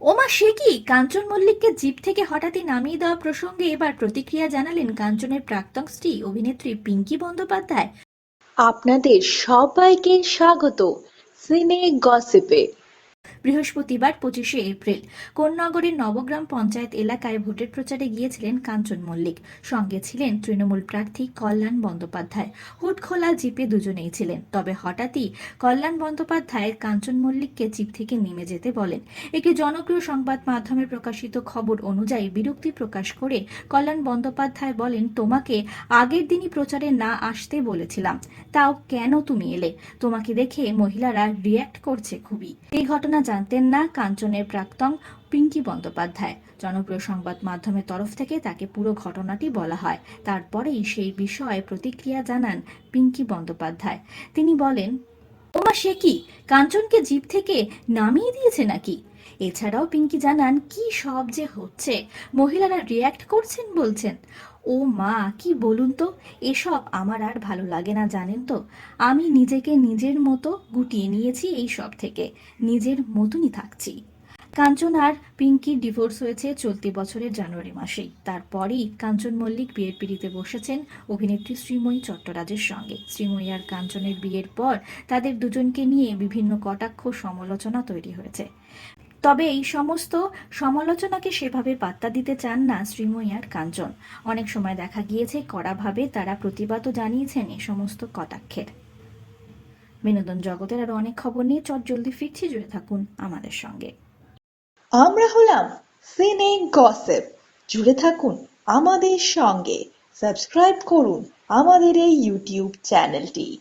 ওমা, সে কি? কাঞ্চন মল্লিককে জিপ থেকে হঠাৎই নামিয়ে দেওয়া প্রসঙ্গে এবার প্রতিক্রিয়া জানালেন কাঞ্চনের প্রাক্তন স্ত্রী, অভিনেত্রী পিঙ্কি বন্দ্যোপাধ্যায়। আপনাদের সবাইকে স্বাগত। সিনে গসিপে। বৃহস্পতিবার পঁচিশে এপ্রিল। কোন্নগরের নবগ্রাম পঞ্চায়েত এলাকায় ভোটের প্রচারে গিয়েছিলেন কাঞ্চন মল্লিক। সঙ্গে ছিলেন তৃণমূল প্রার্থী কল্যাণ বন্দ্যোপাধ্যায়। হুট খোলা জিপে দুজনেই ছিলেন। তবে হঠাৎই কল্যাণ বন্দ্যোপাধ্যায় কাঞ্চন মল্লিককে জিপ থেকে নেমে যেতে বলেন। একটি জনপ্রিয় সংবাদ মাধ্যমে প্রকাশিত খবর অনুযায়ী বিরক্তি প্রকাশ করে কল্যাণ বন্দ্যোপাধ্যায় বলেন, তোমাকে আগের দিনই প্রচারে না আসতে বলেছিলাম। তাও কেন তুমি এলে? তোমাকে দেখে মহিলারা রিয়্যাক্ট করছে খুবই। এই ঘটনা জানতেন না কাঞ্চনের প্রাক্তন পিঙ্কি বন্দ্যোপাধ্যায়। জনপ্রিয় সংবাদ মাধ্যমের তরফ থেকে তাকে পুরো ঘটনাটি বলা হয়। তারপরেই সেই বিষয়ে প্রতিক্রিয়া জানান পিঙ্কি বন্দ্যোপাধ্যায়। তিনি বলেন, ওমা, সে কি? কাঞ্চনকে জীব থেকে নামিয়ে দিয়েছে নাকি? এছাড়াও পিঙ্কি জানান, কি সব যে হচ্ছে? মহিলারা রিয়্যাক্ট করছেন বলছেন। ও মা, কি বলুন তো, এসব আমার আর ভালো লাগে না, জানেন তো। আমি নিজেকে নিজের মতো গুটিয়ে নিয়েছি এই সব থেকে। নিজের মতনই থাকছি। কাঞ্চন আর পিঙ্কির ডিভোর্স হয়েছে চলতি বছরের জানুয়ারি মাসেই। তারপরেই কাঞ্চন মল্লিক বিয়ের পিড়িতে বসেছেন অভিনেত্রী শ্রীময়ী চট্টরাজের সঙ্গে। শ্রীময়ী আর কাঞ্চনের বিয়ের পর তাদের দুজনকে নিয়ে বিভিন্ন কটাক্ষ, সমালোচনা তৈরি হয়েছে। তবে এই সমস্ত সমালোচনাকে সেভাবে পাত্তা দিতে চান না শ্রীময়ী আর কাঞ্চন। অনেক সময় দেখা গিয়েছে কড়াভাবে তারা প্রতিবাদও জানিয়েছেন এই সমস্ত কটাক্ষের। বিনোদন জগতের আরও অনেক খবর নিয়ে চট জলদি ফিরছি, জুড়ে থাকুন আমাদের সঙ্গে। আমরা হলাম সিনে গসিপ। জুড়ে থাকুন আমাদের সঙ্গে। সাবস্ক্রাইব করুন আমাদের এই ইউটিউব চ্যানেলটি।